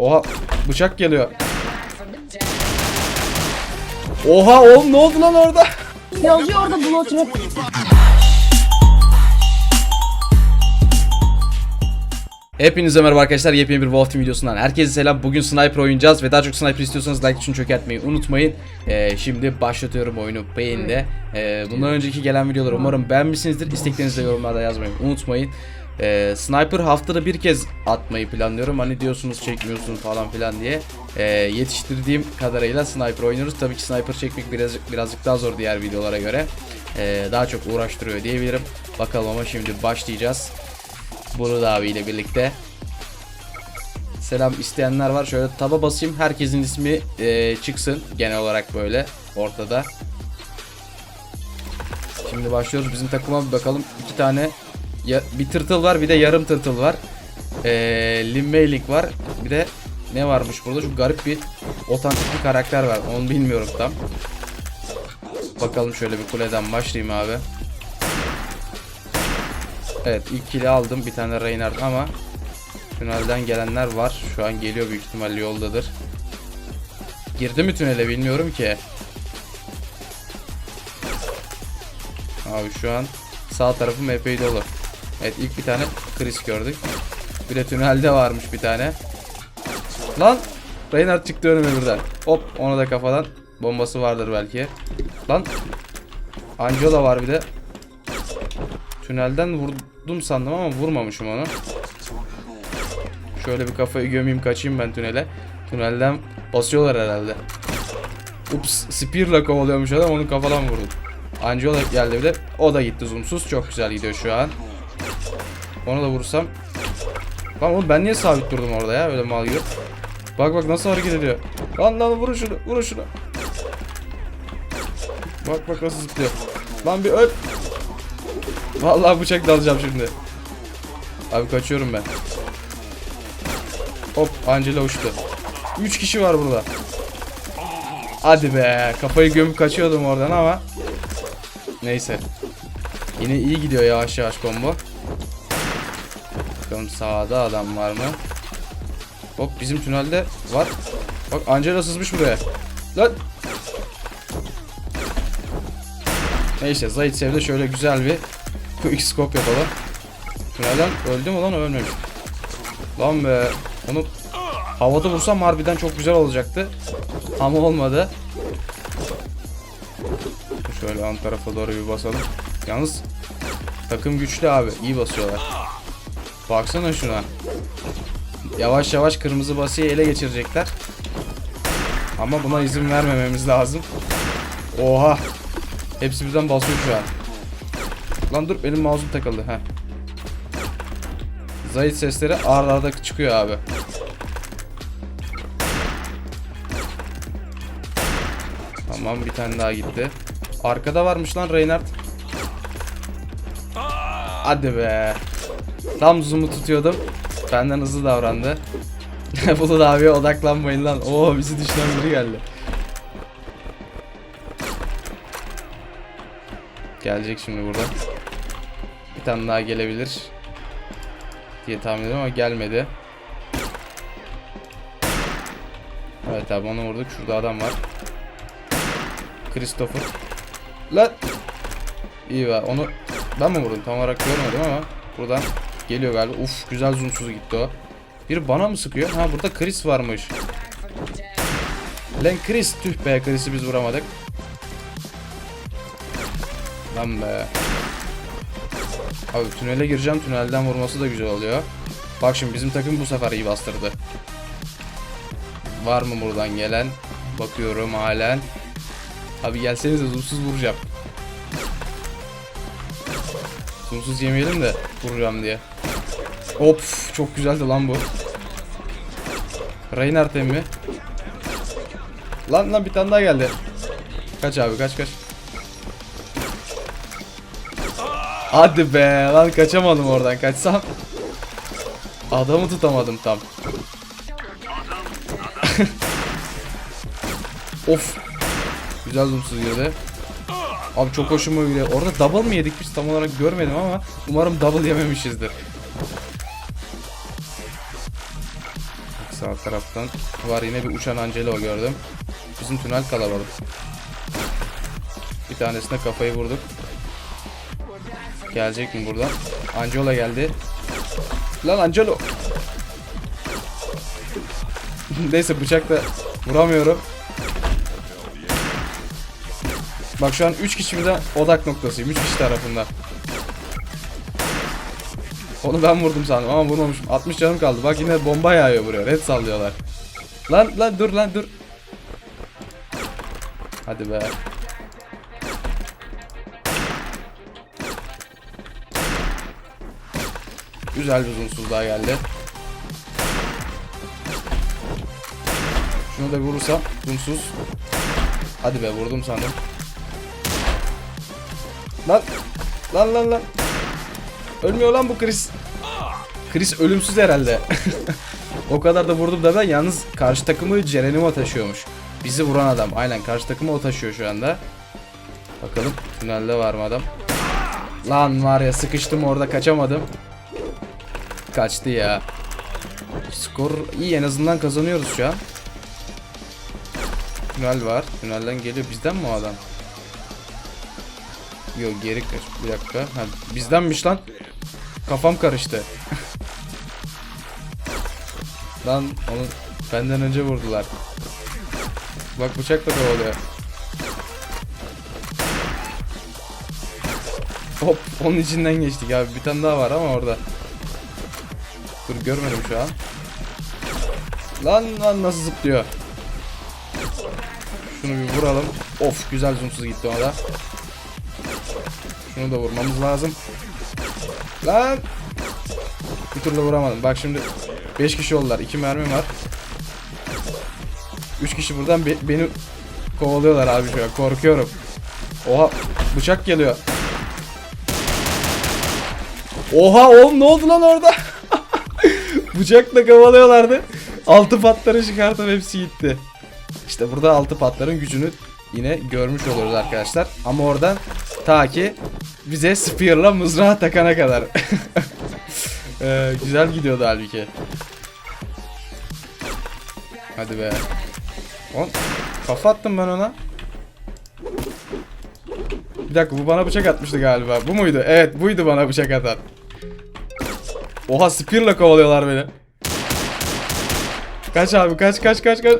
Oha bıçak geliyor. Oha oğlum ne oldu lan orada? Yazıyor orada blood trap. Hepinize merhaba arkadaşlar. Yepyeni bir Wolf Team videosundan herkese selam. Bugün sniper oynayacağız ve daha çok sniper istiyorsanız like için çökertmeyi unutmayın. Ee, şimdi başlatıyorum oyunu beğende. Ee, bundan önceki gelen videoları umarım beğenmişsinizdir. İsteklerinizi de yorumlarda yazmayı unutmayın. Ee, sniper haftada bir kez atmayı planlıyorum. Hani diyorsunuz çekmiyorsunuz falan filan diye. Ee, yetiştirdiğim kadarıyla sniper oynuyoruz. Tabii ki sniper çekmek birazcık, birazcık daha zor diğer videolara göre. Ee, daha çok uğraştırıyor diyebilirim. Bakalım ama şimdi başlayacağız. Bulut abiyle birlikte. Selam isteyenler var. Şöyle taba basayım. Herkesin ismi e, çıksın. Genel olarak böyle ortada. Şimdi başlıyoruz. Bizim takıma bir bakalım. İki tane ya, bir tırtıl var bir de yarım tırtıl var. E, Lim Mei-ling var. Bir de ne varmış burada? Şu garip bir otantik bir karakter var. Onu bilmiyorum tam. Bakalım şöyle bir kuleden başlayayım abi. Evet ilk kili aldım bir tane Reinhardt ama tünelden gelenler var. Şu an geliyor büyük ihtimalle yoldadır. Girdi mi tünele bilmiyorum ki. Abi şu an sağ tarafım epey dolu. Evet ilk bir tane Chris gördük. Bir de tünelde varmış bir tane. Lan Reinhardt çıktı önüme birden. Hop ona da kafadan bombası vardır belki. Lan Angela var bir de. Tünelden vurdum sandım ama vurmamışım onu. Şöyle bir kafayı gömeyim kaçayım ben tünele. Tünelden basıyorlar herhalde. Ups spear'la kovalıyormuş adam onu kafadan vurdum. Angela geldi bir de o da gitti zoomsuz çok güzel gidiyor şu an. Onu da vursam. Lan oğlum ben niye sabit durdum orada ya öyle mal gibi. Bak bak nasıl hareket ediyor. Lan lan vurun şunu vurun şunu. Bak bak nasıl zıplıyor. Lan bir öl. Vallahi bıçak dalacağım şimdi. Abi kaçıyorum ben. Hop Angela uçtu. 3 kişi var burada. Hadi be. Kafayı gömüp kaçıyordum oradan ama. Neyse. Yine iyi gidiyor yavaş yavaş combo. Bakalım sağda adam var mı? Hop bizim tünelde var. Bak Angela sızmış buraya. Lan. Neyse Zayt Sev'de şöyle güzel bir quick scope yapalım. Tünelden öldü mü lan ölmemiş. Lan be. Onu havada vursam harbiden çok güzel olacaktı. Ama olmadı. Şöyle ön tarafa doğru bir basalım. Yalnız takım güçlü abi. iyi basıyorlar. Baksana şuna. Yavaş yavaş kırmızı basıyı ele geçirecekler. Ama buna izin vermememiz lazım. Oha. Hepsi birden basıyor şu an. Lan dur benim mouse'um takıldı. Heh. Zayıf sesleri ağır arada çıkıyor abi. Tamam bir tane daha gitti. Arkada varmış lan Reinhardt. Hadi be. Tam zoom'u tutuyordum. Benden hızlı davrandı. Bulut abiye odaklanmayın lan. Oo bizi düşünen biri geldi. Gelecek şimdi burada. Bir tane daha gelebilir. Diye tahmin ediyorum ama gelmedi. Evet abi onu vurduk. Şurada adam var. Christopher. Lan. İyi be onu ben mi vurdum tam olarak görmedim ama buradan geliyor galiba. Uf güzel zoomsuz gitti o. Biri bana mı sıkıyor? Ha burada Chris varmış. Lan Chris tüh be Chris'i biz vuramadık. Lan be. Abi tünele gireceğim. Tünelden vurması da güzel oluyor. Bak şimdi bizim takım bu sefer iyi bastırdı. Var mı buradan gelen? Bakıyorum halen. Abi gelsenize zoomsuz vuracağım. Zoomsuz yemeyelim de vuracağım diye. Hop çok güzeldi lan bu. Reinhardt emmi. Lan lan bir tane daha geldi. Kaç abi kaç kaç. Hadi be lan kaçamadım oradan kaçsam. Adamı tutamadım tam. of. Güzel zoomsuz girdi. Abi çok hoşuma gidiyor. Orada double mı yedik biz tam olarak görmedim ama umarım double yememişizdir. Sağ taraftan var yine bir uçan Angelo gördüm. Bizim tünel kalabalık. Bir tanesine kafayı vurduk. Gelecek mi buradan? Angelo geldi. Lan Angelo. Neyse bıçakla vuramıyorum. Bak şu an 3 kişi birden odak noktasıyım. 3 kişi tarafından. Onu ben vurdum sandım ama vurmamışım. 60 canım kaldı. Bak yine bomba yağıyor buraya. Red sallıyorlar. Lan lan dur lan dur. Hadi be. Güzel bir zoomsuz daha geldi. Şunu da vurursam zoomsuz. Hadi be vurdum sandım. Lan lan lan lan. Ölmüyor lan bu Chris. Chris ölümsüz herhalde. o kadar da vurdum da ben yalnız karşı takımı Geronimo taşıyormuş. Bizi vuran adam. Aynen karşı takımı o taşıyor şu anda. Bakalım tünelde var mı adam? Lan var ya sıkıştım orada kaçamadım. Kaçtı ya. Skor iyi en azından kazanıyoruz şu an. Tünel var. Tünelden geliyor. Bizden mi o adam? Yok geri kaç. Bir dakika. Ha, bizdenmiş lan. Kafam karıştı. lan onu benden önce vurdular. Bak bıçakla kovalıyor. Hop onun içinden geçtik abi. Bir tane daha var ama orada. Dur görmedim şu an. Lan lan nasıl zıplıyor. Şunu bir vuralım. Of güzel zoomsuz gitti ona da. Şunu da vurmamız lazım. Lan. Bir türlü vuramadım. Bak şimdi 5 kişi oldular. 2 mermi var. 3 kişi buradan be- beni kovalıyorlar abi şu an. Korkuyorum. Oha bıçak geliyor. Oha oğlum ne oldu lan orada? Bıçakla kovalıyorlardı. Altı patları çıkartıp hepsi gitti. İşte burada altı patların gücünü yine görmüş oluruz arkadaşlar. Ama oradan ta ki bize spear'la mızrağı takana kadar. Ee, güzel gidiyordu halbuki. Hadi be. On, kafa attım ben ona. Bir dakika bu bana bıçak atmıştı galiba. Bu muydu? Evet buydu bana bıçak atan. Oha spear'la kovalıyorlar beni. Kaç abi kaç kaç kaç kaç.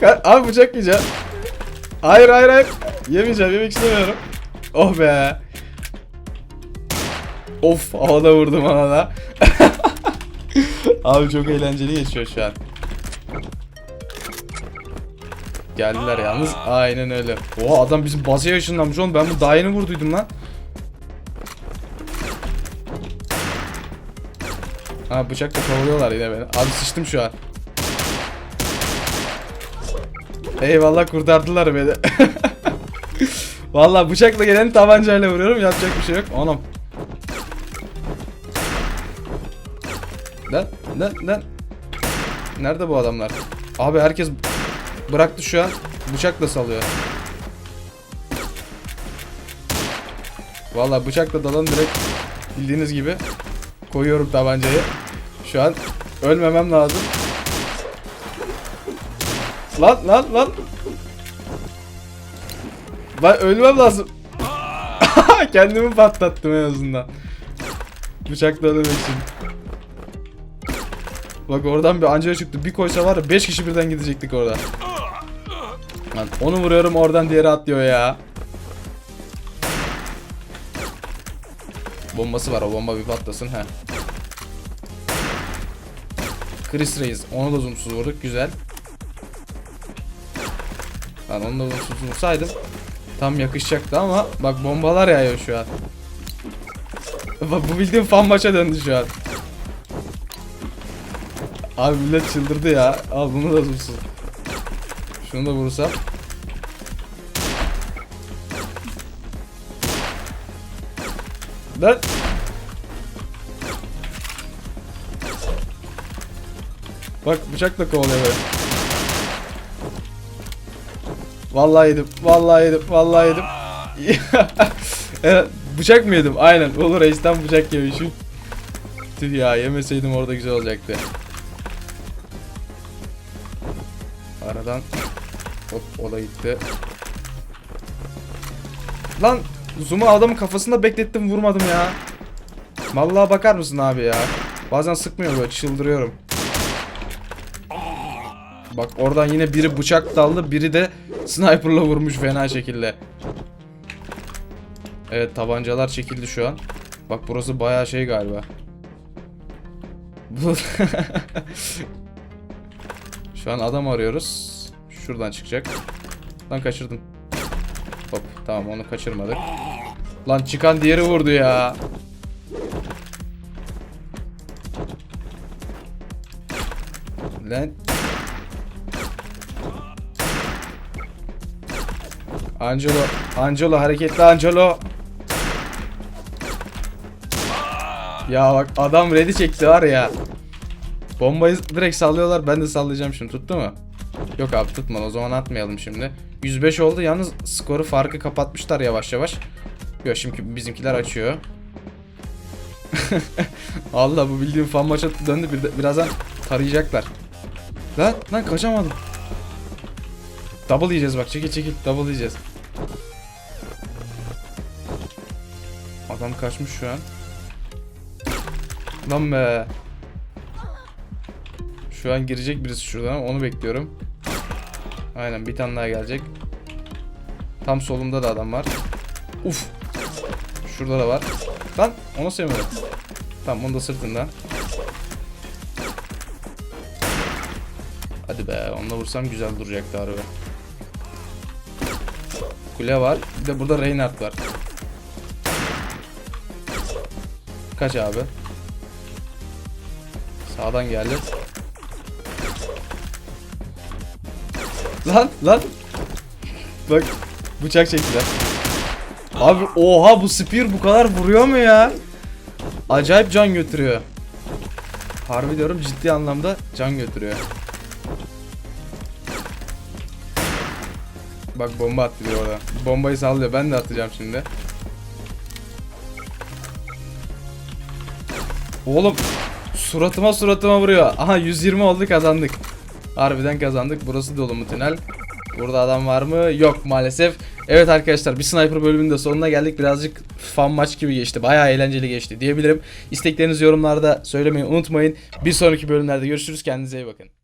Ka- abi bıçak yiyeceğim. Hayır hayır hayır. Yemeyeceğim yemek istemiyorum. Oh be. Of havada vurdum ona da. abi çok eğlenceli geçiyor şu an. Geldiler yalnız. Aynen öyle. Oha adam bizim bazaya ışınlanmış oğlum. Ben bu daha yeni vurduydum lan. Ha bıçakla kovalıyorlar yine beni. Abi sıçtım şu an. Eyvallah kurtardılar beni. Vallahi bıçakla gelen tabancayla vuruyorum. Yapacak bir şey yok. Anam. Lan lan lan. Nerede bu adamlar? Abi herkes bıraktı şu an. Bıçakla salıyor. Vallahi bıçakla dalan direkt bildiğiniz gibi koyuyorum tabancayı. Şu an ölmemem lazım. Lan lan lan. Ben ölmem lazım. Kendimi patlattım en azından. Bıçakla için. Bak oradan bir anca çıktı. Bir koysa var ya 5 kişi birden gidecektik orada. Lan onu vuruyorum oradan diğeri atlıyor ya. Bombası var o bomba bir patlasın he. Chris Reis onu da zoomsuz vurduk güzel. Lan onu da zoomsuz vursaydım tam yakışacaktı ama bak bombalar yağıyor şu an. Bak bu bildiğin fan maça döndü şu an. Abi millet çıldırdı ya. Al bunu da zoomsuz. Şunu da vursam. Lan. Bak bıçakla kovalıyor beni. Vallahi yedim. Vallahi yedim. Vallahi yedim. evet, bıçak mı yedim? Aynen. Olur reisten bıçak yemişim. Tüh ya yemeseydim orada güzel olacaktı. Aradan hop o da gitti. Lan zoom'u adamın kafasında beklettim vurmadım ya. Vallahi bakar mısın abi ya? Bazen sıkmıyor böyle çıldırıyorum. Bak oradan yine biri bıçak daldı, biri de sniper'la vurmuş fena şekilde. Evet tabancalar çekildi şu an. Bak burası bayağı şey galiba. Şu an adam arıyoruz. Şuradan çıkacak. Lan kaçırdım. Hop tamam onu kaçırmadık. Lan çıkan diğeri vurdu ya. Lan. Angelo, Angelo hareketli Angelo. Ya bak adam ready çekti var ya. Bombayı direkt sallıyorlar ben de sallayacağım şimdi tuttu mu? Yok abi tutmadı o zaman atmayalım şimdi. 105 oldu yalnız skoru farkı kapatmışlar yavaş yavaş. Yok şimdi bizimkiler açıyor. Allah bu bildiğim fan maça döndü bir, birazdan tarayacaklar. Lan lan kaçamadım. Double yiyeceğiz bak çekil çekil double yiyeceğiz. Adam kaçmış şu an. Lan be. Şu an girecek birisi şuradan ama onu bekliyorum. Aynen bir tane daha gelecek. Tam solumda da adam var. Uf. Şurada da var. Lan onu sevmedim. Tamam onu da sırtından. Hadi be onunla vursam güzel duracaktı harbi. Kule var. Bir de burada Reinhardt var. Kaç abi? Sağdan geldi. Lan lan. Bak bıçak çektiler. Abi oha bu spear bu kadar vuruyor mu ya? Acayip can götürüyor. Harbi diyorum ciddi anlamda can götürüyor. Bak bomba attı bir orada. Bombayı sallıyor. Ben de atacağım şimdi. Oğlum suratıma suratıma vuruyor. Aha 120 oldu kazandık. Harbiden kazandık. Burası dolu mu tünel? Burada adam var mı? Yok maalesef. Evet arkadaşlar bir sniper bölümünün de sonuna geldik. Birazcık fan maç gibi geçti. Bayağı eğlenceli geçti diyebilirim. İsteklerinizi yorumlarda söylemeyi unutmayın. Bir sonraki bölümlerde görüşürüz. Kendinize iyi bakın.